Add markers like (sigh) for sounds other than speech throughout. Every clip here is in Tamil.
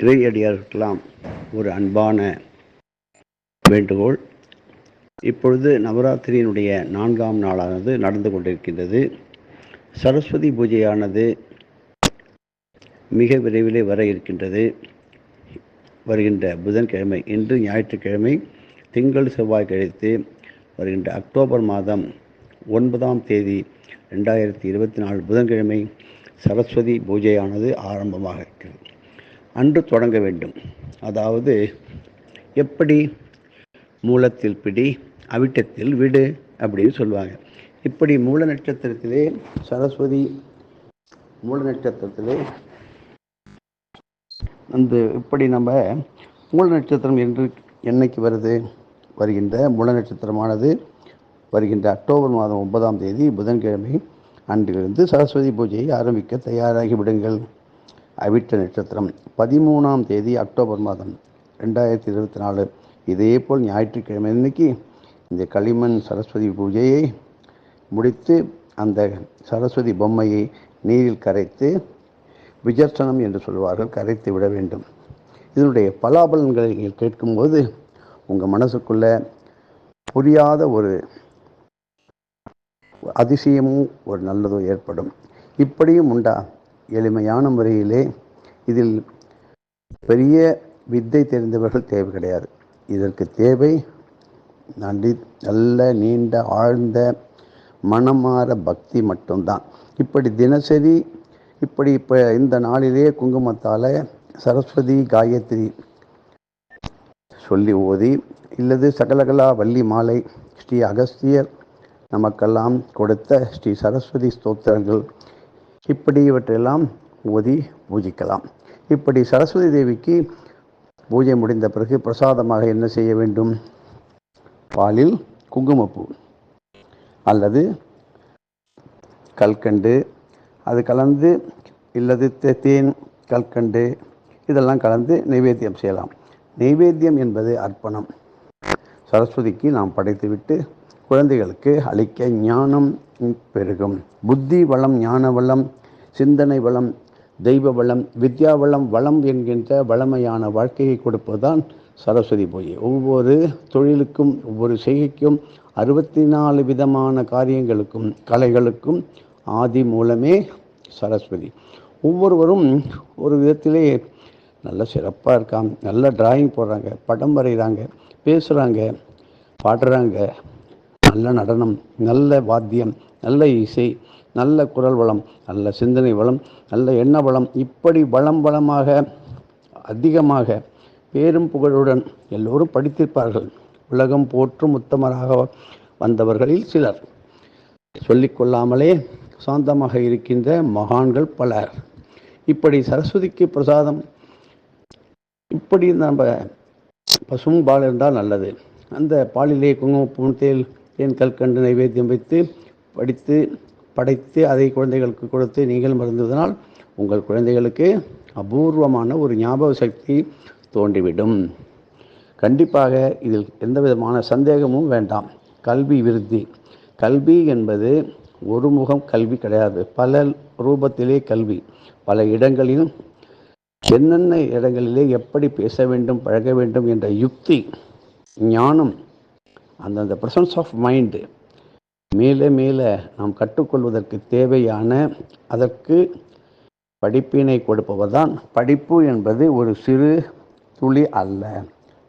இறையடியாருக்கெல்லாம் ஒரு அன்பான வேண்டுகோள். இப்பொழுது நவராத்திரியினுடைய நான்காம் நாளானது நடந்து கொண்டிருக்கின்றது. சரஸ்வதி பூஜையானது மிக விரைவிலே வர இருக்கின்றது. வருகின்ற புதன்கிழமை இன்று ஞாயிற்றுக்கிழமை திங்கள் செவ்வாய் கழித்து வருகின்ற அக்டோபர் மாதம் ஒன்பதாம் தேதி ரெண்டாயிரத்தி இருபத்தி நாலு புதன்கிழமை சரஸ்வதி பூஜையானது ஆரம்பமாக இருக்கிறது. அன்று தொடங்க வேண்டும். அதாவது எப்படி மூலத்தில் பிடி அவிட்டத்தில் விடு அப்படின்னு சொல்லுவாங்க. இப்படி மூல நட்சத்திரத்திலே சரஸ்வதி மூல நட்சத்திரத்திலே அந்த இப்படி நம்ம மூல நட்சத்திரம் என்று என்னைக்கு வருது? வருகின்ற மூல நட்சத்திரமானது வருகின்ற அக்டோபர் மாதம் ஒன்பதாம் தேதி புதன்கிழமை அன்றிலிருந்து சரஸ்வதி பூஜையை ஆரம்பிக்க தயாராகி விடுங்கள் அவிட்ட நட்சத்திரம். பதிமூணாம் தேதி அக்டோபர் மாதம் ரெண்டாயிரத்தி இருபத்தி நாலு இதே போல் ஞாயிற்றுக்கிழமை அன்னைக்கு இந்த களிமண் சரஸ்வதி பூஜையை முடித்து அந்த சரஸ்வதி பொம்மையை நீரில் கரைத்து விஜர்சனம் என்று சொல்வார்கள் கரைத்து விட வேண்டும். இதனுடைய பலாபலன்களை நீங்கள் கேட்கும்போது உங்கள் மனசுக்குள்ள புரியாத ஒரு அதிசயமும் ஒரு நல்லதும் ஏற்படும். இப்படியும் உண்டா? எளிமையான முறையிலே இதில் பெரிய வித்தை தெரிந்தவர்கள் தேவை கிடையாது. இதற்கு தேவை நன்றி. நல்ல நீண்ட ஆழ்ந்த மனமாற பக்தி மட்டும்தான். இப்படி தினசரி இப்படி இப்போ இந்த நாளிலே குங்குமத்தால் சரஸ்வதி காயத்ரி சொல்லி ஓதி இல்லது சகலகலா வள்ளி மாலை ஸ்ரீ அகஸ்தியர் நமக்கெல்லாம் கொடுத்த ஸ்ரீ சரஸ்வதி ஸ்தோத்திரங்கள் இப்படி இவற்றையெல்லாம் ஓதி பூஜிக்கலாம். இப்படி சரஸ்வதி தேவிக்கு பூஜை முடிந்த பிறகு பிரசாதமாக என்ன செய்ய வேண்டும்? பாலில் குங்குமப்பூ அல்லது கல்கண்டு அது கலந்து இல்லது தே- தேன் கல்கண்டு இதெல்லாம் கலந்து நைவேத்தியம் செய்யலாம். நைவேத்தியம் என்பது அர்ப்பணம். சரஸ்வதிக்கு நாம் படைத்துவிட்டு குழந்தைகளுக்கு அளிக்க ஞானம் பெருகும். புத்தி வளம் ஞான வளம் சிந்தனை வளம் தெய்வ வளம் வித்யா வளம் வளம் என்கின்ற வளமையான வாழ்க்கையை கொடுப்பதுதான் சரஸ்வதி பூஜை. ஒவ்வொரு தொழிலுக்கும் ஒவ்வொரு செய்கைக்கும் அறுபத்தி நாலு விதமான காரியங்களுக்கும் கலைகளுக்கும் ஆதி மூலமே சரஸ்வதி. ஒவ்வொருவரும் ஒரு விதத்திலே நல்ல சிறப்பாக இருக்காங்க நல்ல டிராயிங் போடுறாங்க படம் வரைகிறாங்க பேசுகிறாங்க பாடுறாங்க. நல்ல நடனம் நல்ல வாத்தியம் நல்ல இசை நல்ல குரல் வளம் நல்ல சிந்தனை வளம் நல்ல எண்ண வளம் இப்படி வளம் வளமாக அதிகமாக பேரும் புகழுடன் எல்லோரும் படித்திருப்பார்கள். உலகம் போற்றும் உத்தமராக வந்தவர்களில் சிலர். சொல்லிக்கொள்ளாமலே சாந்தமாக இருக்கின்ற மகான்கள் பலர். இப்படி சரஸ்வதிக்கு பிரசாதம் இப்படி நம்ம பசும் பால் இருந்தால் நல்லது. அந்த பாலிலே குங்குமப்பூன் தேல் தேன் கல்கண்டு நைவேத்தியம் வைத்து படித்து படைத்து அதை குழந்தைகளுக்கு கொடுத்து நீங்கள் மருந்துவதனால் உங்கள் குழந்தைகளுக்கு அபூர்வமான ஒரு ஞாபக சக்தி தோன்றிவிடும். கண்டிப்பாக இதில் எந்த விதமான சந்தேகமும் வேண்டாம். கல்வி விருத்தி. கல்வி என்பது ஒரு முகம் கல்வி கிடையாது. பல ரூபத்திலே கல்வி. பல இடங்களிலும் என்னென்ன இடங்களிலே எப்படி பேச வேண்டும் பழக வேண்டும் என்ற யுக்தி ஞானம் அந்தந்த ப்ரெசன்ஸ் ஆஃப் மைண்டு மேலே மேலே நாம் கற்றுக்கொள்வதற்கு தேவையான அதற்கு படிப்பினை கொடுப்பவர் தான் படிப்பு என்பது ஒரு சிறு துளி அல்ல.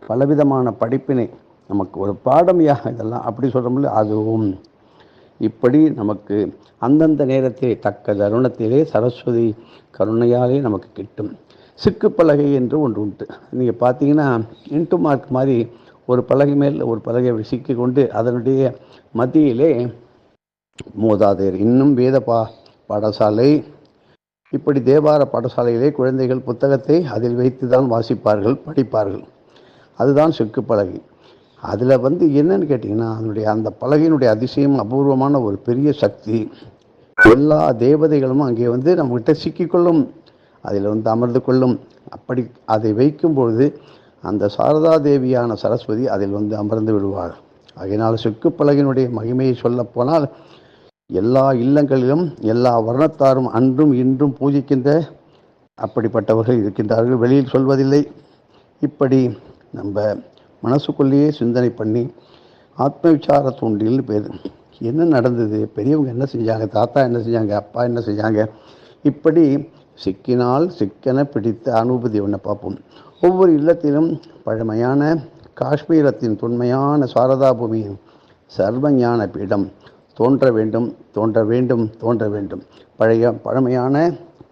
பலவிதமான படிப்பினை நமக்கு ஒரு பாடமையா இதெல்லாம் அப்படி சொல்கிறோம்ல அதுவும். இப்படி நமக்கு அந்தந்த நேரத்திலே தக்க தருணத்திலே சரஸ்வதி கருணையாலே நமக்கு கிட்டும். சிக்கு பலகை என்று ஒன்று உண்டு. நீங்கள் பார்த்தீங்கன்னா இன்ட்டு மார்க் மாதிரி ஒரு பலகை மேல் ஒரு பலகை சிக்கி கொண்டு அதனுடைய மத்தியிலே மூதாதையர். இன்னும் வேத பா பாடசாலை. இப்படி தேவார பாடசாலையிலே குழந்தைகள் புத்தகத்தை அதில் வைத்து தான் வாசிப்பார்கள் படிப்பார்கள். அதுதான் செக்கு பலகை. அதில் வந்து என்னன்னு கேட்டிங்கன்னா அதனுடைய அந்த பலகையினுடைய அதிசயம் அபூர்வமான ஒரு பெரிய சக்தி. எல்லா தேவதைகளும் அங்கே வந்து நம்மகிட்ட சிக்கிக்கொள்ளும் அதில் வந்து அமர்ந்து கொள்ளும். அப்படி அதை வைக்கும் பொழுது அந்த சாரதா தேவியான சரஸ்வதி அதில் வந்து அமர்ந்து விடுவார். அதனால் செக்கு மகிமையை சொல்லப் போனால் எல்லா இல்லங்களிலும் எல்லா வர்ணத்தாரும் அன்றும் இன்றும் பூஜிக்கின்ற அப்படிப்பட்டவர்கள் இருக்கின்றார்கள். வெளியில் சொல்வதில்லை. இப்படி நம்ம மனசுக்குள்ளேயே சிந்தனை பண்ணி ஆத்ம விசார தூண்டில்னு பேர் என்ன நடந்தது? பெரியவங்க என்ன செஞ்சாங்க? தாத்தா என்ன செஞ்சாங்க? அப்பா என்ன செஞ்சாங்க? இப்படி சிக்கினால் சிக்கன பிடித்த அனுபூதி ஒன்று பார்ப்போம். ஒவ்வொரு இல்லத்திலும் பழமையான காஷ்மீரத்தின் தொன்மையான சாரதா பூமியின் சர்வஞான பீடம். தோன்ற வேண்டும் தோன்ற வேண்டும் தோன்ற வேண்டும். பழைய பழமையான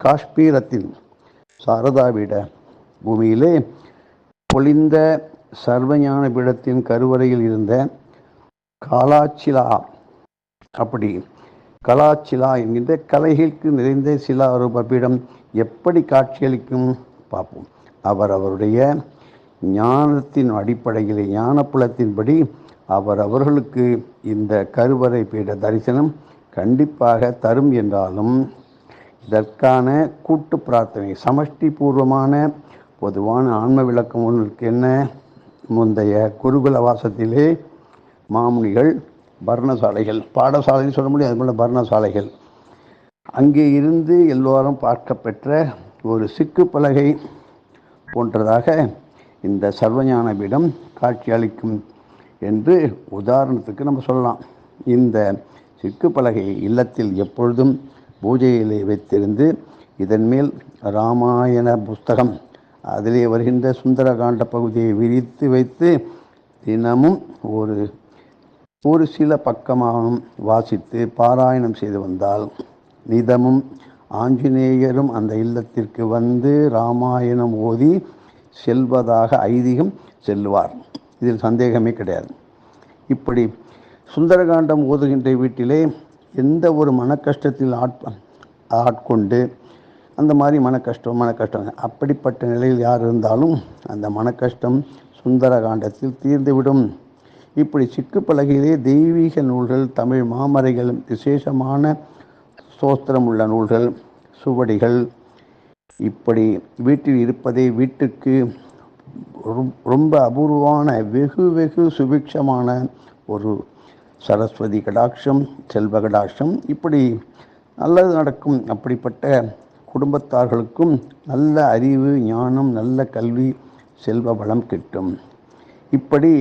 காஷ்மீரத்தின் சாரதா பீட பூமியிலே பொழிந்த சர்வஞான பீடத்தின் கருவறையில் இருந்த காலாச்சிலா. அப்படி கலாச்சிலா என்கின்ற கலைகளுக்கு நிறைந்த சிலா ரூப பீடம் எப்படி காட்சியளிக்கும் பார்ப்போம். அவர் அவருடைய ஞானத்தின் அடிப்படையில் ஞானப்புலத்தின்படி அவர் அவர்களுக்கு இந்த கருவறை பீட தரிசனம் கண்டிப்பாக தரும் என்றாலும் இதற்கான கூட்டு பிரார்த்தனை சமஷ்டி பூர்வமான பொதுவான ஆன்ம விளக்கம் ஒன்றுக்கு என்ன? முந்தைய குருகுல வாசத்திலே மாமுனிகள் பர்ணசாலைகள் பாடசாலைன்னு சொல்ல முடியும் அது போல் பர்ணசாலைகள் அங்கே இருந்து எல்லோரும் பார்க்கப்பெற்ற ஒரு சிக்கு பலகை போன்றதாக இந்த சர்வஞான பீடம் காட்சி அளிக்கும் என்று உதாரணத்துக்கு நம்ம சொல்லலாம். இந்த சிக்கு பலகை இல்லத்தில் எப்பொழுதும் பூஜையிலே வைத்திருந்து இதன் மேல் ராமாயண புஸ்தகம் அதிலே வருகின்ற சுந்தரகாண்ட பகுதியை விரித்து வைத்து தினமும் ஒரு ஒரு சில பக்கமாகவும் வாசித்து பாராயணம் செய்து வந்தால் நிதமும் ஆஞ்சநேயரும் அந்த இல்லத்திற்கு வந்து ராமாயணம் ஓதி செல்வதாக ஐதீகம் செல்வார் இதில் சந்தேகமே கிடையாது. இப்படி சுந்தரகாண்டம் ஓதுகின்ற வீட்டிலே எந்த ஒரு மன கஷ்டத்தில் ஆட் ஆட்கொண்டு அந்த மாதிரி மனக்கஷ்டம் மனக்கஷ்டம். அப்படிப்பட்ட நிலையில் யார் இருந்தாலும் அந்த மன கஷ்டம் சுந்தரகாண்டத்தில் தீர்ந்துவிடும். இப்படி சிக்கு பலகையிலே தெய்வீக நூல்கள் தமிழ் மாமறைகள் விசேஷமான சோஸ்திரம் உள்ள நூல்கள் சுவடிகள். இப்படி வீட்டில் இருப்பதை வீட்டுக்கு ரொம்ப அபூர்வமான வெகு வெகு சுபிக்ஷமான ஒரு சரஸ்வதி கடாட்சம் செல்வ கடாட்சம். இப்படி நல்லது நடக்கும். அப்படிப்பட்ட குடும்பத்தார்களுக்கும் நல்ல அறிவு ஞானம் நல்ல கல்வி செல்வ வளம் கிட்டும். இப்படி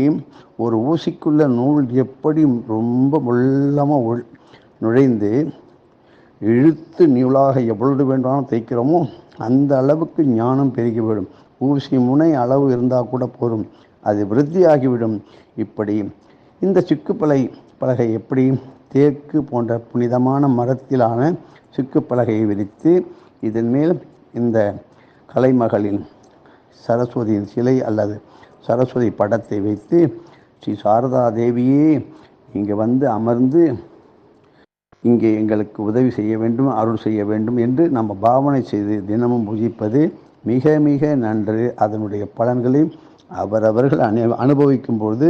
ஒரு ஊசிக்குள்ள நூல் எப்படி ரொம்ப உள்ளமாக உள் நுழைந்து இழுத்து நூலாக எவ்வளவு வேண்டாலும் தைக்கிறோமோ அந்த அளவுக்கு ஞானம் பெருகிவிடும். ஊசி முனை அளவு இருந்தால் கூட போதும். அது விருத்தியாகிவிடும். இப்படி இந்த சிக்குப்பலை பலகை எப்படி தேக்கு போன்ற புனிதமான மரத்திலான சிக்குப்பலகையை விரித்து இதன் மேல் இந்த கலைமகளின் சரஸ்வதியின் சிலை அல்லது சரஸ்வதி படத்தை வைத்து ஸ்ரீ சாரதா தேவியே இங்கே வந்து அமர்ந்து இங்கே எங்களுக்கு உதவி செய்ய வேண்டும் அருள் செய்ய வேண்டும் என்று நம்ம பாவனை செய்து தினமும் பூஜிப்பது மிக மிக நன்று. அதனுடைய பலன்களை அவரவர்கள் அனு அனுபவிக்கும் பொழுது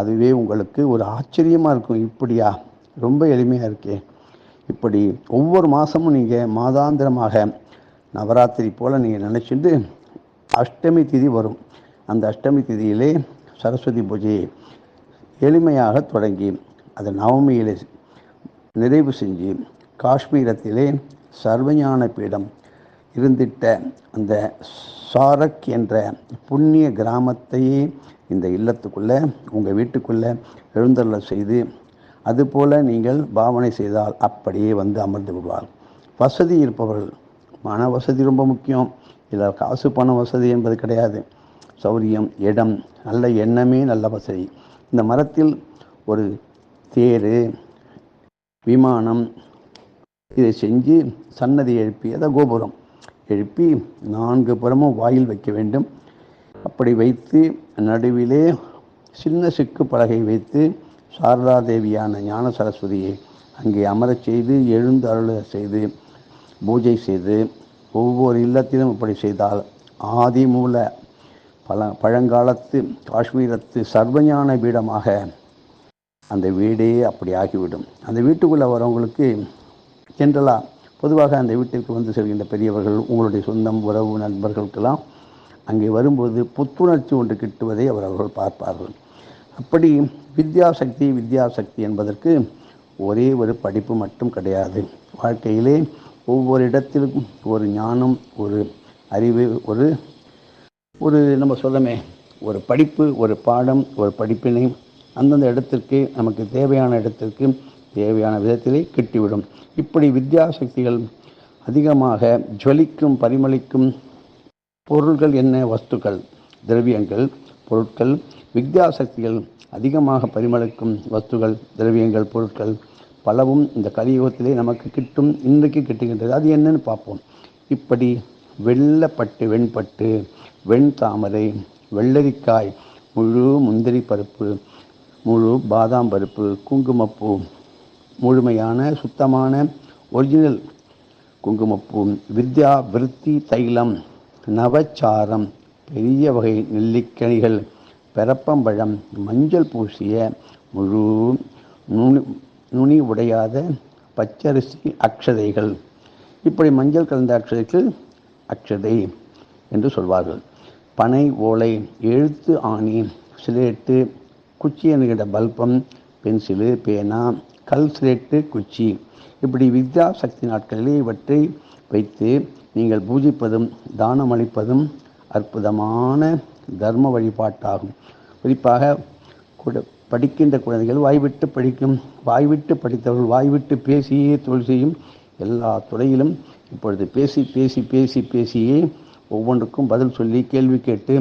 அதுவே உங்களுக்கு ஒரு ஆச்சரியமாக இருக்கும். இப்படியா? ரொம்ப எளிமையாக இருக்கே. இப்படி ஒவ்வொரு மாதமும் நீங்கள் மாதாந்திரமாக நவராத்திரி போல் நீங்கள் நினச்சிட்டு அஷ்டமி திதி வரும். அந்த அஷ்டமி திதியிலே சரஸ்வதி பூஜையை எளிமையாக தொடங்கி அதை நவமியிலே நிறைவு செஞ்சு காஷ்மீரத்திலே சர்வஞான பீடம் இருந்திட்ட அந்த சாரக் என்ற புண்ணிய கிராமத்தையே இந்த இல்லத்துக்குள்ளே உங்கள் வீட்டுக்குள்ளே எழுந்தருள செய்து அதுபோல் நீங்கள் பாவனை செய்தால் அப்படியே வந்து அமர்ந்து விடுவார். வசதி இருப்பவர்கள் மன வசதி ரொம்ப முக்கியம். இதில் காசு பண வசதி என்பது கிடையாது. சௌரியம் இடம் நல்ல எண்ணமே நல்ல வசதி. இந்த மரத்தில் ஒரு தேர் விமானம். இதை செஞ்சு சன்னதி எழுப்பி அதை கோபுரம் எழுப்பி நான்கு புறமும் வாயில் வைக்க வேண்டும். அப்படி வைத்து நடுவிலே சின்ன சிக்கு பலகை வைத்து சாரதா தேவியான ஞான சரஸ்வதியை அங்கே அமரச் செய்து எழுந்து அருள செய்து பூஜை செய்து ஒவ்வொரு இல்லத்திலும் இப்படி செய்தால் ஆதிமூல பல பழங்காலத்து காஷ்மீரத்து சர்வஞான பீடமாக அந்த வீடே அப்படி ஆகிவிடும். அந்த வீட்டுக்குள்ளே வரவங்களுக்கு ஜென்ரலாக பொதுவாக அந்த வீட்டிற்கு வந்து செல்கின்ற பெரியவர்கள் உங்களுடைய சொந்தம் உறவு நண்பர்களுக்கெல்லாம் அங்கே வரும்போது புத்துணர்ச்சி ஒன்று கிட்டுவதை அவர் அவர்கள் பார்ப்பார்கள். அப்படி வித்யாசக்தி வித்யாசக்தி என்பதற்கு ஒரே ஒரு படிப்பு மட்டும் கிடையாது. வாழ்க்கையிலே ஒவ்வொரு இடத்திலும் ஒரு ஞானம் ஒரு அறிவு ஒரு ஒரு நம்ம சொல்லமே ஒரு படிப்பு ஒரு பாடம் ஒரு படிப்பினை அந்தந்த இடத்திற்கு நமக்கு தேவையான இடத்திற்கு தேவையான விதத்திலே கிட்டிவிடும். இப்படி வித்யாசக்திகள் அதிகமாக ஜொலிக்கும் பரிமளிக்கும் பொருள்கள் என்ன? வஸ்துக்கள் திரவியங்கள் பொருட்கள். வித்யாசக்திகள் அதிகமாக பரிமளிக்கும் வஸ்துகள் திரவியங்கள் பொருட்கள் பலவும் இந்த கலியுகத்திலே நமக்கு கிட்டும் இன்றைக்கு கிட்டுகின்றது. அது என்னன்னு பார்ப்போம். இப்படி வெள்ளப்பட்டு வெண்பட்டு வெண் தாமரை வெள்ளரிக்காய் முழு முந்திரி பருப்பு முழு பாதாம் பருப்பு குங்குமப்பூ முழுமையான சுத்தமான ஒரிஜினல் குங்குமப்பூ வித்யா விருத்தி தைலம் நவச்சாரம் பெரிய வகை நெல்லிக்கனிகள் பெரப்பம்பழம் மஞ்சள் பூசிய முழு நுனி நுனி உடையாத பச்சரிசி அக்ஷதைகள். இப்படி மஞ்சள் கலந்த அக்ஷதைகள் அக்ஷதை என்று சொல்வார்கள். பனை ஓலை எழுத்து ஆணி சிலேட்டு குச்சி என்கிற பல்பம் பென்சிலு பேனா கல் சிலேட்டு குச்சி. இப்படி வித்யா சக்தி நாட்களிலே இவற்றை வைத்து நீங்கள் பூஜிப்பதும் தானம் அளிப்பதும் அற்புதமான தர்ம வழிபாட்டாகும். குறிப்பாக குட படிக்கின்ற குழந்தைகள் வாய்விட்டு படிக்கும் வாய்விட்டு படித்தவர்கள் வாய்விட்டு பேசியே தொழில் செய்யும் எல்லா துறையிலும் இப்பொழுது பேசி பேசி பேசி பேசியே ஒவ்வொன்றுக்கும் பதில் சொல்லி கேள்வி கேட்டு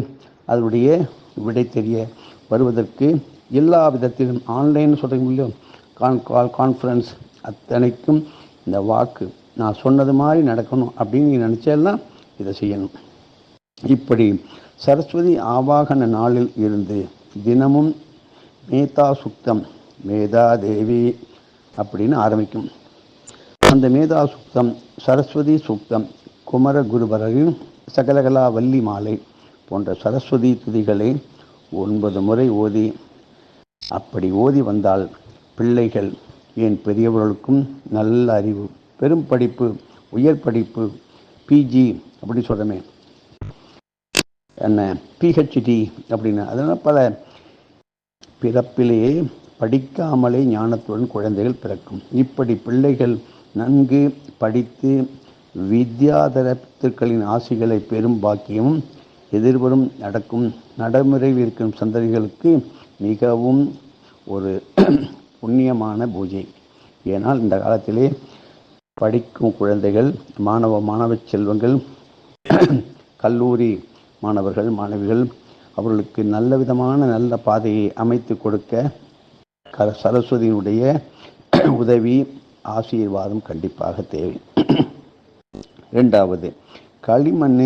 அதனுடைய விடை தெரிய வருவதற்கு எல்லா விதத்திலும் ஆன்லைன் சொல்கிறீங்களோ கான் கால் கான்ஃபரன்ஸ் அத்தனைக்கும் இந்த வாக்கு. நான் சொன்னது மாதிரி நடக்கணும் அப்படின்னு நீ நினச்சேன்னா இதை செய்யணும். இப்படி சரஸ்வதி ஆவாகன நாளில் இருந்து தினமும் மேதா சுக்தம் மேதா தேவி அப்படின்னு ஆரம்பிக்கும். அந்த மேதா சுக்தம் சரஸ்வதி சுக்தம் குமர குருபரரின் சகலகலா வள்ளி மாலை போன்ற சரஸ்வதி துதிகளை ஒன்பது முறை ஓதி அப்படி ஓதி வந்தால் பிள்ளைகள் ஏன் பெரியவர்களுக்கும் நல்ல அறிவு பெரும் படிப்பு உயர் படிப்பு பிஜி அப்படின்னு சொல்கிறமே என்ன? பிஹெச்டி அப்படின்னு. அதனால் பல பிறப்பிலேயே படிக்காமலே ஞானத்துடன் குழந்தைகள் பிறக்கும். இப்படி பிள்ளைகள் நன்கு படித்து வித்யாதரத்துக்களின் ஆசிகளை பெரும் பாக்கியமும் எதிர்வரும் நடக்கும் நடைமுறையில் இருக்கும் சந்ததிகளுக்கு மிகவும் ஒரு புண்ணியமான பூஜை. ஏனால் இந்த காலத்திலே படிக்கும் குழந்தைகள் மாணவ மாணவ செல்வங்கள் கல்லூரி மாணவர்கள் மாணவிகள் அவர்களுக்கு நல்ல விதமான நல்ல பாதையை அமைத்து கொடுக்க க சரஸ்வதியினுடைய உதவி ஆசீர்வாதம் கண்டிப்பாக தேவை. இரண்டாவது களிமண்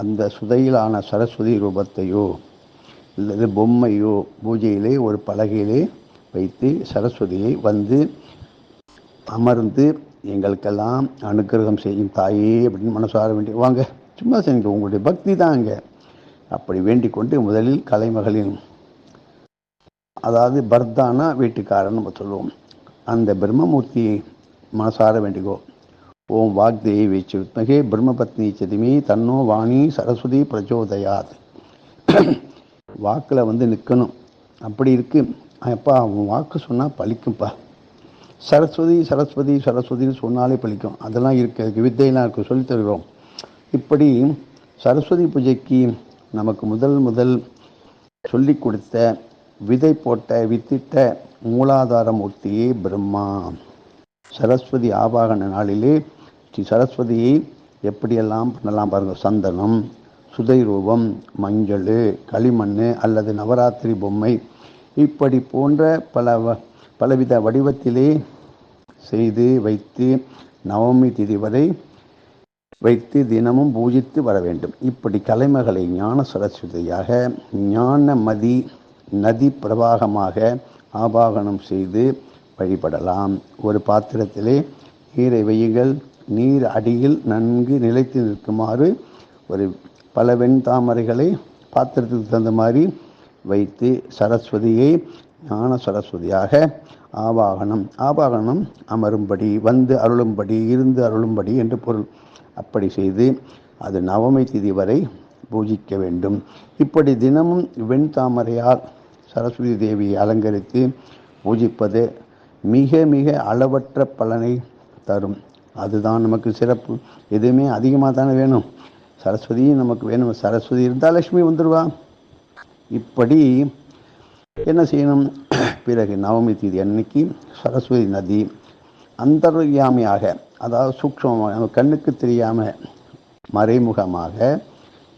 அந்த சுதையிலான சரஸ்வதி ரூபத்தையோ அல்லது பொம்மையோ பூஜையிலே ஒரு பலகையிலே வைத்து சரஸ்வதியை வந்து அமர்ந்து எங்களுக்கெல்லாம் அனுக்கிரகம் செய்யும் தாயே அப்படின்னு மனசார வேண்டி வாங்க சும்மா செஞ்சு உங்களுடைய பக்தி தான் அங்கே. அப்படி வேண்டிக் கொண்டு முதலில் கலைமகளின் அதாவது பர்தானா வீட்டுக்காரன் நம்ம சொல்லுவோம். அந்த பிரம்மமூர்த்தியை மனசார வேண்டிக்கோ. ஓம் வாக்தேவி வீச்சு வித்மகே பிரம்மபத்னி சதிமே தன்னோ வாணி சரஸ்வதி பிரச்சோதயாத். வாக்கில் வந்து நிற்கணும் அப்படி இருக்குது அப்பா அவன் வாக்கு சொன்னால் பலிக்கும்ப்பா சரஸ்வதி சரஸ்வதி சரஸ்வதின்னு சொன்னாலே பழிக்கும். அதெல்லாம் இருக்குது அதுக்கு வித்தையெல்லாம் இருக்குது சொல்லித் தருகிறோம். இப்படி சரஸ்வதி பூஜைக்கு நமக்கு முதல் முதல் சொல்லி கொடுத்த விதை போட்ட வித்திட்ட மூலாதார மூர்த்தியே பிரம்மா. சரஸ்வதி ஆவாகன நாளிலே ஸ்ரீ சரஸ்வதியை எப்படியெல்லாம் பண்ணலாம் பாருங்கள் சந்தனம் சுதை ரூபம் மஞ்சள் களிமண் அல்லது நவராத்திரி பொம்மை. இப்படி போன்ற பல வ- பலவித வடிவத்திலே செய்து வைத்து நவமி திதி வரை வைத்து தினமும் பூஜித்து வர வேண்டும். இப்படி கலைமகளை ஞான சரஸ்வதியாக ஞான மதி நதி பிரவாகமாக ஆபாகனம் செய்து வழிபடலாம். ஒரு பாத்திரத்திலே நீரை வையுங்கள். நீர் அடியில் நன்கு நிலைத்து நிற்குமாறு ஒரு பல வெண்தாமரைகளை பாத்திரத்துக்கு தகுந்த மாதிரி வைத்து சரஸ்வதியை ஞான சரஸ்வதியாக ஆவாகனம். ஆவாகனம் அமரும்படி வந்து அருளும்படி இருந்து அருளும்படி என்று பொருள். அப்படி செய்து அது நவமை திதி வரை பூஜிக்க வேண்டும். இப்படி தினமும் வெண்தாமரையால் சரஸ்வதி தேவியை அலங்கரித்து பூஜிப்பது மிக மிக அளவற்ற பலனை தரும். அதுதான் நமக்கு சிறப்பு. எதுவுமே அதிகமாக தானே வேணும்? சரஸ்வதியும் நமக்கு வேணும். சரஸ்வதி இருந்தால் லக்ஷ்மி வந்துடுவா இப்படி என்ன செய்யணும்? பிறகு நவமி தேதி அன்னைக்கு சரஸ்வதி நதி அந்தர்யாமியாக அதாவது சூக்ஷமாக நம்ம கண்ணுக்கு தெரியாமல் மறைமுகமாக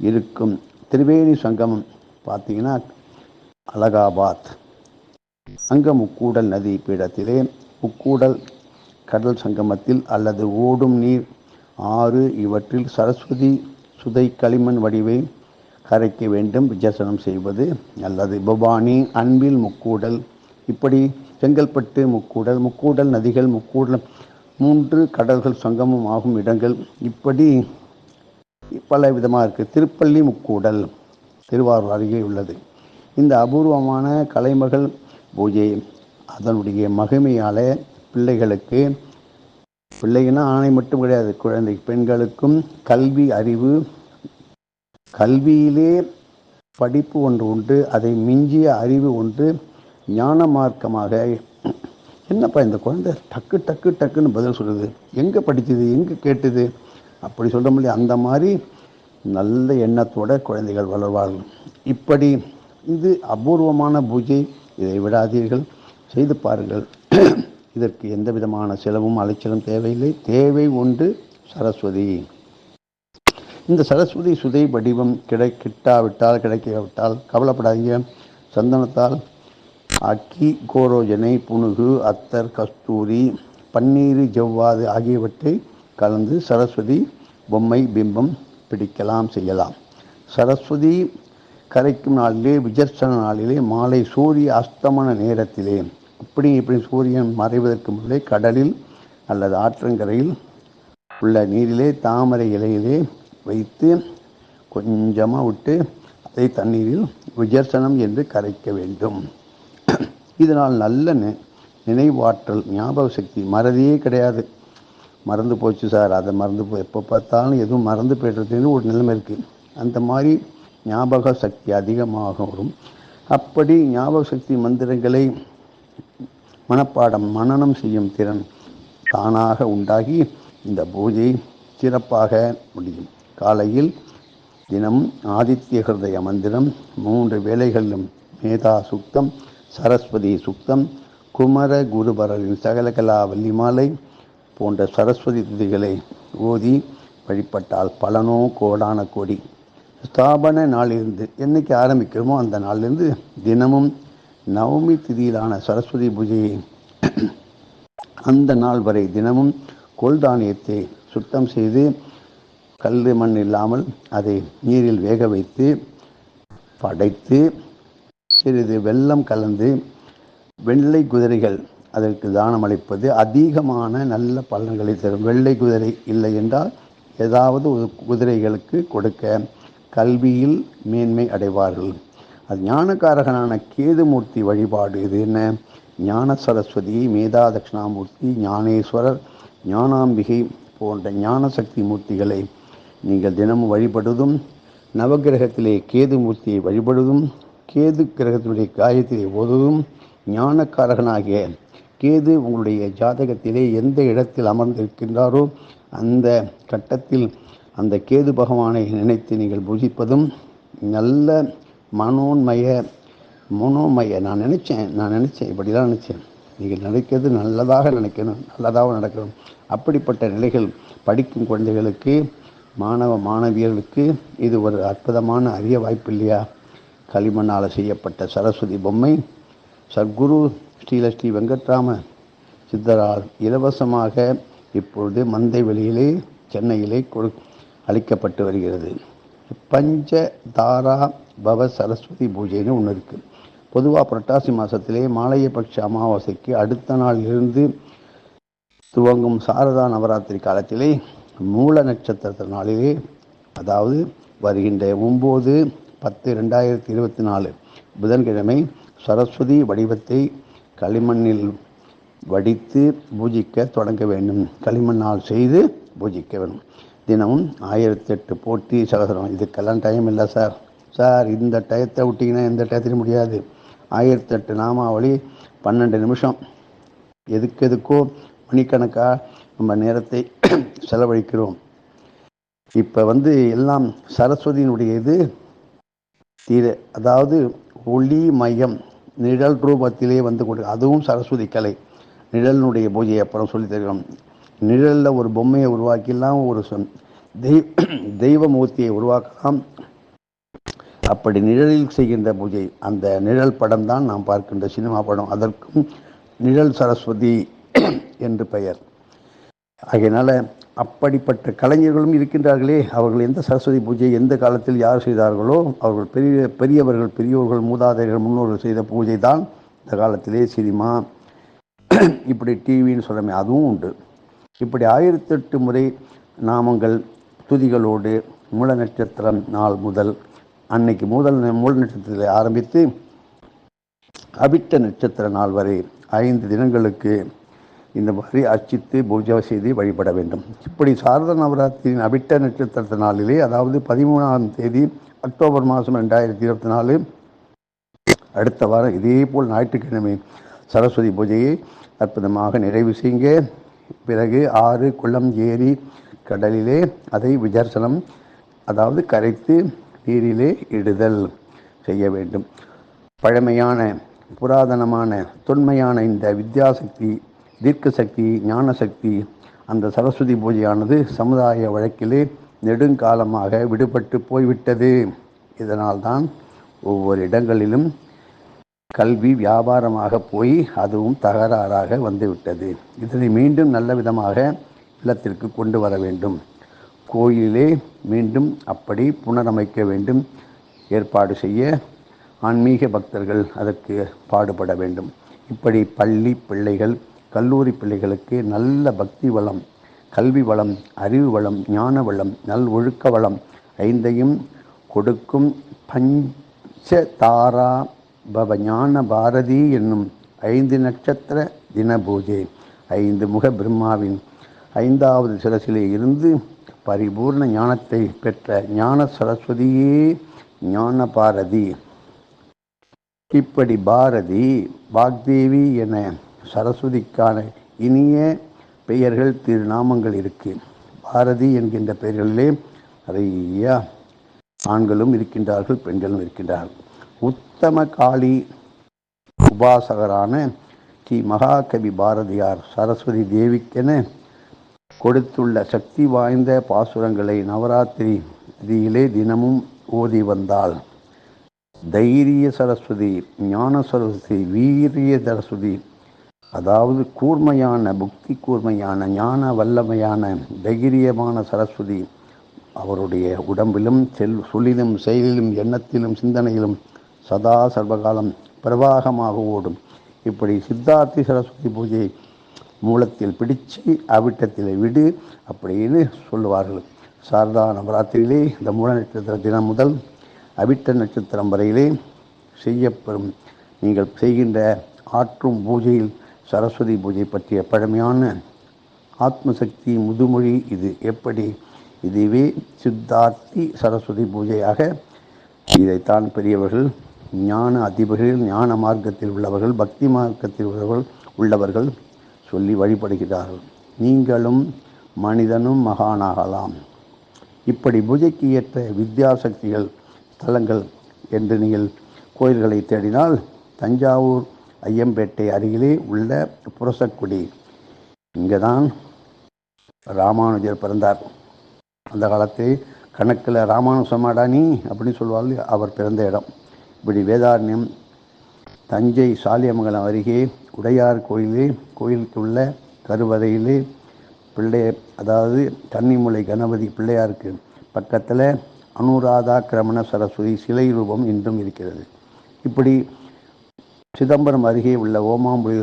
இருக்கும். திரிவேணி சங்கமம் பார்த்தீங்கன்னா அலகாபாத். அங்க முக்கூடல் நதி பீடத்திலே முக்கூடல் கடல் சங்கமத்தில் அல்லது ஓடும் நீர் ஆறு இவற்றில் சரஸ்வதி சுதை களிமண் வடிவை கரைக்க வேண்டும் விஜசனம் செய்வது நல்லது. பவானி அன்பில் முக்கூடல். இப்படி செங்கல்பட்டு முக்கூடல் முக்கூடல் நதிகள் முக்கூடல் மூன்று கடல்கள் சங்கமம் ஆகும் இடங்கள். இப்படி பல விதமாக இருக்குது திருப்பள்ளி முக்கூடல் திருவாரூர் அருகே உள்ளது. இந்த அபூர்வமான கலைமகள் பூஜை அதனுடைய மகிமையால் பிள்ளைகளுக்கு பிள்ளைகள்னா ஆணை மட்டும் கிடையாது குழந்தை. பெண்களுக்கும் கல்வி அறிவு கல்வியிலே படிப்பு ஒன்று உண்டு அதை மிஞ்சிய அறிவு ஒன்று ஞான மார்க்கமாக என்னப்பா இந்த குழந்தை டக்கு டக்கு டக்குன்னு பதில் சொல்லுது? எங்கே படித்தது எங்கே கேட்டது? அப்படி சொல்ல முடியாது அந்த மாதிரி நல்ல எண்ணத்தோட குழந்தைகள் வளர்வார்கள். இப்படி இது அபூர்வமான பூஜை. இதை விடாதீர்கள். செய்து பாருங்கள். இதற்கு எந்த விதமான செலவும் அலைச்சலும் தேவையில்லை. தேவை உண்டு சரஸ்வதி. இந்த சரஸ்வதி சுதை வடிவம் கிடை கிட்டாவிட்டால் கிடைக்காவிட்டால் கவலைப்படாதீங்க. சந்தனத்தால் அக்கி கோரோஜனை புனுகு அத்தர் கஸ்தூரி பன்னீர் ஜவ்வாது ஆகியவற்றை கலந்து சரஸ்வதி பொம்மை பிம்பம் பிடிக்கலாம் செய்யலாம். சரஸ்வதி கரைக்கும் நாளிலே விஜர்சன நாளிலே மாலை சூரிய அஸ்தமன நேரத்திலே அப்படி இப்படி சூரியன் மறைவதற்கு முன்னே கடலில் அல்லது ஆற்றங்கரையில் உள்ள நீரிலே தாமரை இலையிலே வைத்து கொஞ்சமாக விட்டு அதை தண்ணீரில் விஜர்சனம் என்று கரைக்க வேண்டும். இதனால் நல்ல நி நினைவாற்றல் ஞாபக சக்தி மறதியே கிடையாது. மறந்து போச்சு சார். அதை மறந்து போ எப்போ பார்த்தாலும் எதுவும் மறந்து போய்டுறதுன்னு ஒரு நிலைமை இருக்குது அந்த மாதிரி ஞாபக சக்தி அதிகமாக வரும் அப்படி ஞாபக சக்தி மந்திரங்களை மனப்பாடம் மனனம் செய்யும் திறன் தானாக உண்டாகி இந்த பூஜை சிறப்பாக முடியும். காலையில் தினம் ஆதித்ய ஹிருதய மந்திரம் மூன்று வேலைகளிலும் மேதா சுக்தம் சரஸ்வதி சுக்தம் குமர குருபரரின் சகலகலா வள்ளிமாலை போன்ற சரஸ்வதி துதிகளை ஓதி வழிபட்டால் பலனோ கோடான கோடி. ஸ்தாபன நாளிலிருந்து என்னைக்கு ஆரம்பிக்கிறோமோ அந்த நாளிலிருந்து தினமும் நவமி திதியிலான சரஸ்வதி பூஜையை அந்த நாள் வரை தினமும் கொள்தானியத்தை சுத்தம் செய்து கல் மண் இல்லாமல் அதை நீரில் வேக வைத்து படைத்து சிறிது வெள்ளம் கலந்து வெள்ளை குதிரைகள் அதற்கு தானம் அளிப்பது அதிகமான நல்ல பலன்களை தரும். வெள்ளை குதிரை இல்லை என்றால் ஏதாவது ஒரு குதிரைகளுக்கு கொடுக்க கல்வியில் மேன்மை அடைவார்கள். அது ஞானக்காரகனான கேதுமூர்த்தி வழிபாடு இது என்ன? ஞான சரஸ்வதி மேதா தட்சிணாமூர்த்தி ஞானேஸ்வரர் ஞானாம்பிகை போன்ற ஞான சக்தி மூர்த்திகளை நீங்கள் தினமும் வழிபடுவதும் நவகிரகத்திலே கேது மூர்த்தியை வழிபடுவதும் கேது கிரகத்தினுடைய காயத்திலே ஓதுவதும் ஞானக்காரகனாகிய கேது உங்களுடைய ஜாதகத்திலே எந்த இடத்தில் அமர்ந்திருக்கின்றாரோ அந்த கட்டத்தில் அந்த கேது பகவானை நினைத்து நீங்கள் பூஜிப்பதும் நல்ல மனோன்மய மனோமய நான் நினச்சேன் நான் நினச்சேன் இப்படிலாம் நினச்சேன். நீங்கள் நினைக்கிறது நல்லதாக நினைக்கணும் நல்லதாக நடக்கணும். அப்படிப்பட்ட நிலைகள் படிக்கும் குழந்தைகளுக்கு மாணவ மாணவியர்களுக்கு இது ஒரு அற்புதமான அரிய வாய்ப்பு இல்லையா? களிமண்ணால் செய்யப்பட்ட சரஸ்வதி பொம்மை சத்குரு ஸ்ரீலஸ்ரீ வெங்கட்ராம சித்தரால் இலவசமாக இப்பொழுது மந்தை வெளியிலே சென்னையிலே கொடு அளிக்கப்பட்டு வருகிறது. பஞ்ச தாரா பவ சரஸ்வதி பூஜைன்னு ஒன்று இருக்குது பொதுவாக புரட்டாசி மாதத்திலே மாலையபட்ச அமாவாசைக்கு அடுத்த நாள் இருந்து துவங்கும் சாரதா நவராத்திரி காலத்திலே மூல நட்சத்திர நாளிலே அதாவது வருகின்ற ஒம்பது பத்து ரெண்டாயிரத்தி இருபத்தி நாலு புதன்கிழமை சரஸ்வதி வடிவத்தை களிமண்ணில் வடித்து பூஜிக்க தொடங்க வேண்டும். களிமண்ணால் செய்து பூஜிக்க வேண்டும். தினமும் ஆயிரத்தி எட்டு போட்டி சகசரம் இதுக்கெல்லாம் டைம் இல்லை சார் சார் இந்த டயத்தை விட்டிங்கன்னா எந்த டயத்திலும் முடியாது. ஆயிரத்தி எட்டு நாமாவளி பன்னெண்டு நிமிஷம். எதுக்கு எதுக்கோ மணிக்கணக்காக நம்ம நேரத்தை (clears throat) செலவழிக்கிறோம். இப்போ வந்து எல்லாம் சரஸ்வதியினுடைய இது தீர அதாவது ஒளி மையம் நிழல் ரூபத்திலே வந்து கொண்டு அதுவும் சரஸ்வதி கலை. நிழலினுடைய பூஜையை அப்புறம் சொல்லி தருகிறோம். நிழலில் ஒரு பொம்மையை உருவாக்கிலாம் ஒரு சொ- (clears throat) தெய்வ தெய்வ மூர்த்தியை உருவாக்கலாம். அப்படி நிழலில் செய்கின்ற பூஜை அந்த நிழல் படம் தான் நாம் பார்க்கின்ற சினிமா படம். அதற்கும் நிழல் சரஸ்வதி (clears throat) என்று பெயர். ஆகையினால் அப்படிப்பட்ட கலைஞர்களும் இருக்கின்றார்களே. அவர்கள் எந்த சரஸ்வதி பூஜை எந்த காலத்தில் யார் செய்தார்களோ அவர்கள் பெரிய பெரியவர்கள் பெரியோர்கள் மூதாதையர்கள் முன்னோர்கள் செய்த பூஜை தான் இந்த காலத்திலே சினிமா. (clears throat) இப்படி டிவின்னு சொல்லமே அதுவும் உண்டு. இப்படி ஆயிரத்தெட்டு முறை நாமங்கள் துதிகளோடு மூல நட்சத்திரம் நாள் முதல் அன்னைக்கு முதல் மூல நட்சத்திரத்தில் ஆரம்பித்து அபிட்ட நட்சத்திர நாள் வரை ஐந்து தினங்களுக்கு இந்த மாதிரி அர்ச்சித்து பூஜை செய்து வழிபட வேண்டும். இப்படி சாரத நவராத்திரியின் அபிட்ட நட்சத்திர நாளிலே அதாவது பதிமூணாம் தேதி அக்டோபர் மாதம் ரெண்டாயிரத்தி இருபத்தி நாலு அடுத்த வாரம் இதே போல் ஞாயிற்றுக்கிழமை சரஸ்வதி பூஜையை அற்புதமாக நிறைவு செய்யுங்க. பிறகு ஆறு குளம் ஏரி கடலிலே அதை விஜர்சனம் அதாவது கரைத்து நீரிலே இடுதல் செய்ய வேண்டும். பழமையான புராதனமான தொன்மையான இந்த வித்யாசக்தி தீர்க்க சக்தி ஞான சக்தி அந்த சரஸ்வதி பூஜையானது சமுதாய வழக்கிலே நெடுங்காலமாக விடுபட்டு போய்விட்டது. இதனால்தான் ஒவ்வொரு இடங்களிலும் கல்வி வியாபாரமாக போய் அதுவும் தகராறாக வந்துவிட்டது. இதனை மீண்டும் நல்ல விதமாக இல்லத்திற்கு கொண்டு வர வேண்டும். கோயிலே மீண்டும் அப்படி புனரமைக்க வேண்டும். ஏற்பாடு செய்ய ஆன்மீக பக்தர்கள் அதற்கு பாடுபட வேண்டும். இப்படி பள்ளி பிள்ளைகள் கல்லூரி பிள்ளைகளுக்கு நல்ல பக்தி வளம் கல்வி வளம் அறிவு வளம் ஞான வளம் நல் ஒழுக்க வளம் ஐந்தையும் கொடுக்கும் பஞ்ச தாரா பவ ஞான பாரதி என்னும் ஐந்து நட்சத்திர தின பூஜை ஐந்து முக பிரம்மாவின் ஐந்தாவது சிலசிலே இருந்து பரிபூர்ண ஞானத்தை பெற்ற ஞான சரஸ்வதியே ஞான பாரதி. இப்படி பாரதி வாக்தேவி என சரஸ்வதிக்கான இனிய பெயர்கள் திருநாமங்கள் இருக்கு. பாரதி என்கின்ற பெயர்களிலே நிறைய ஆண்களும் இருக்கின்றார்கள் பெண்களும் இருக்கின்றார்கள். உத்தம காளி உபாசகரான ஸ்ரீ மகாகவி பாரதியார் சரஸ்வதி தேவிக்கென கொடுத்துள்ள சக்தி வாய்ந்த பாசுரங்களை நவராத்திரி திதியிலே தினமும் ஓதி வந்தாள். தைரிய சரஸ்வதி ஞான சரஸ்வதி வீரிய சரஸ்வதி அதாவது கூர்மையான புக்தி கூர்மையான ஞான வல்லமையான தைரியமான சரஸ்வதி அவருடைய உடம்பிலும் செல் சொல்லிலும் செயலிலும் எண்ணத்திலும் சிந்தனையிலும் சதா சர்வகாலம் பிரவாகமாக ஓடும். இப்படி சித்தார்த்தி சரஸ்வதி பூஜை மூலத்தில் பிடிச்சு அவிட்டத்தில் விடு அப்படின்னு சொல்லுவார்கள். சாரதா நவராத்திரியிலே இந்த மூல நட்சத்திர தினம் முதல் அவிட்ட நட்சத்திரம் வரையிலே செய்யப்படும் நீங்கள் செய்கின்ற ஆற்றும் பூஜையில் சரஸ்வதி பூஜை பற்றிய பழமையான ஆத்மசக்தி முதுமொழி இது. எப்படி? இதுவே சித்தார்த்தி சரஸ்வதி பூஜையாக இதைத்தான் பெரியவர்கள் ஞான அதிபர்கள் ஞான மார்க்கத்தில் உள்ளவர்கள் பக்தி மார்க்கத்தில் உள்ளவர்கள் உள்ளவர்கள் சொல்லி வழிபடுகிறார்கள். நீங்களும் மனிதனும் மகானாகலாம். இப்படி பூஜைக்கு ஏற்ற வித்யாசக்திகள் ஸ்தலங்கள் என்று நீங்கள் கோயில்களை தேடினால் தஞ்சாவூர் ஐயம்பேட்டை அருகிலே உள்ள புரசக்குடி. இங்கே தான் ராமானுஜர் பிறந்தார். அந்த காலத்தில் கணக்கில் ராமானுசமாடா நீ அப்படின்னு சொல்லுவார்கள் அவர் பிறந்த இடம். இப்படி வேதாரண்யம் தஞ்சை சாலியமங்கலம் அருகே உடையார் கோயிலே கோயிலுக்கு உள்ள கருவறையிலே பிள்ளை அதாவது கன்னிமுலை கணபதி பிள்ளையாருக்கு பக்கத்தில் அனுராதா கிரமண சரஸ்வதி சிலை ரூபம் இன்றும் இருக்கிறது. இப்படி சிதம்பரம் அருகே உள்ள ஓமாம்புலி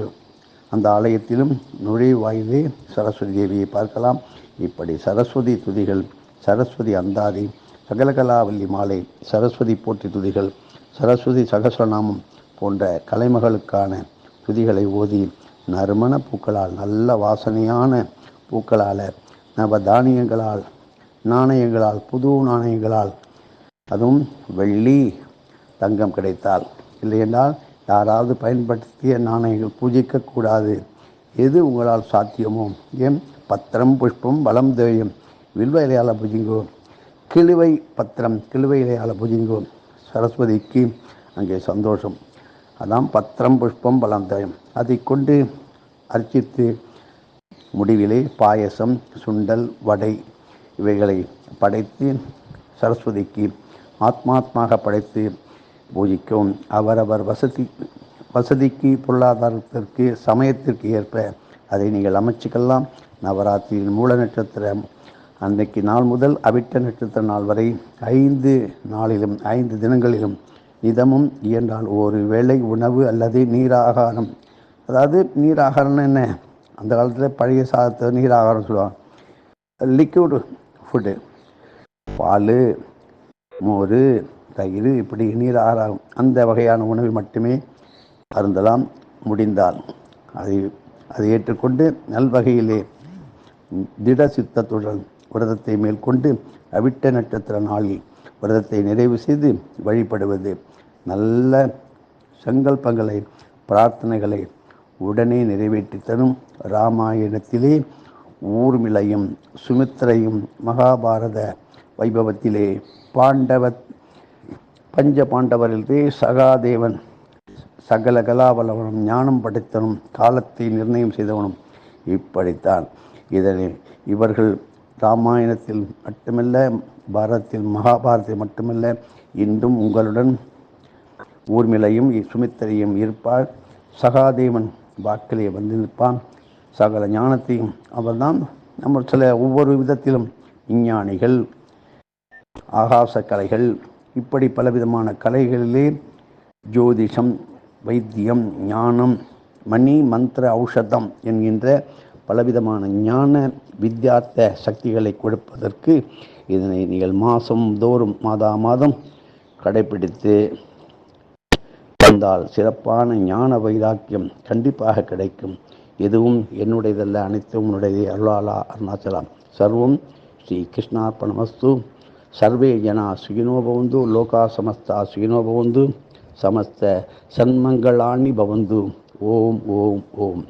அந்த ஆலயத்திலும் நுழைவாயிலே சரஸ்வதி தேவியை பார்க்கலாம். இப்படி சரஸ்வதி துதிகள் சரஸ்வதி அந்தாதி சகலகலாவல்லி மாலை சரஸ்வதி போற்றி துதிகள் சரஸ்வதி சகசரநாமம் போன்ற கலைமகளுக்கான துதிகளை ஓதி நறுமண பூக்களால் நல்ல வாசனையான பூக்களால் நவதானியங்களால் நாணயங்களால் புது நாணயங்களால் அதுவும் வெள்ளி தங்கம் கிடைத்தால். இல்லையென்றால் யாராவது பயன்படுத்திய நாணயங்கள் பூஜிக்கக்கூடாது எது உங்களால் சாத்தியமோ? ஏன் பத்திரம் புஷ்பம் வளம் தேயம் வில்வ இலையால் பூஜிங்கோ? கிழுவை பத்திரம் கிழுவை இலையால் பூஜிங்கோ? சரஸ்வதிக்கு அங்கே சந்தோஷம். அதான் பத்திரம் புஷ்பம் பலாந்தயம். அதை கொண்டு அர்ச்சித்து முடிவிலே பாயசம் சுண்டல் வடை இவைகளை படைத்து சரஸ்வதிக்கு ஆத்மாத்மாக படைத்து பூஜிக்கவும் அவரவர் வசதி வசதிக்கு பொருளாதாரத்திற்கு சமயத்திற்கு ஏற்ப அதை நீங்கள் அமைச்சுக்கலாம். நவராத்திரியின் மூல நட்சத்திரம் அன்றைக்கு நாள் முதல் அவிட்ட நட்சத்திர நாள் வரை ஐந்து நாளிலும் ஐந்து தினங்களிலும் இதமும் இயன்றால் ஒரு வேளை உணவு அல்லது நீராகாரம். அதாவது நீராகாரம்னு என்ன? அந்த காலத்தில் பழைய சாதத்தை நீராகாரம் சொல்லுவாங்க. லிக்யூடு ஃபுட்டு பால் மோர் தயிர் இப்படி நீராகாரம். அந்த வகையான உணவை மட்டுமே அருந்தலாம் முடிந்தால். அதை அதை ஏற்றுக்கொண்டு நல்வகையிலே திட சித்தத்துடன் விரதத்தை மேற்கொண்டு அவிட்ட நட்சத்திர நாளில் விரதத்தை நிறைவு செய்து வழிபடுவது. நல்ல சங்கல்பங்களை பிரார்த்தனைகளை உடனே நிறைவேற்றி தரும் ராமாயணத்திலே ஊர்மிளையும் சுமித்திரையும் மகாபாரத வைபவத்திலே பாண்டவ பஞ்ச பாண்டவரிலே சகாதேவன் சகல கலாபலவனும் ஞானம் படைத்தனும் காலத்தை நிர்ணயம் செய்தவனும் இப்படித்தான். இதனை இவர்கள் ராமாயணத்தில் மட்டுமல்ல பாரதத்தில் மகாபாரதத்தில் மட்டுமல்ல இன்றும் உங்களுடன் ஊர்மிளையும் சுமித்திரையும் இருப்பார் சகாதேவன் வாக்கிலே வந்து நிற்பான் சகல ஞானத்தையும் அவர்தான் நம்ம சில ஒவ்வொரு விதத்திலும் விஞ்ஞானிகள் ஆகாச கலைகள் இப்படி பலவிதமான கலைகளிலே ஜோதிஷம் வைத்தியம் ஞானம் மணி மந்திர ஔஷதம் என்கின்ற பலவிதமான ஞான வித்யார்த்த சக்திகளை கொடுப்பதற்கு இதனை நீங்கள் மாதம் தோறும் மாதா மாதம் கடைபிடித்து வந்தால் சிறப்பான ஞான வைராக்கியம் கண்டிப்பாக கிடைக்கும். எதுவும் என்னுடையதல்ல அனைத்தும் உன்னுடைய அருளாலா அருணாச்சலம். சர்வம் ஸ்ரீ கிருஷ்ணார்பணமஸ்து. சர்வே ஜனா சுகினோபவந்து லோகா சமஸ்தா சுகினோபவந்து சமஸ்த சன்மங்களாணி பவந்து. ஓம் ஓம் ஓம்.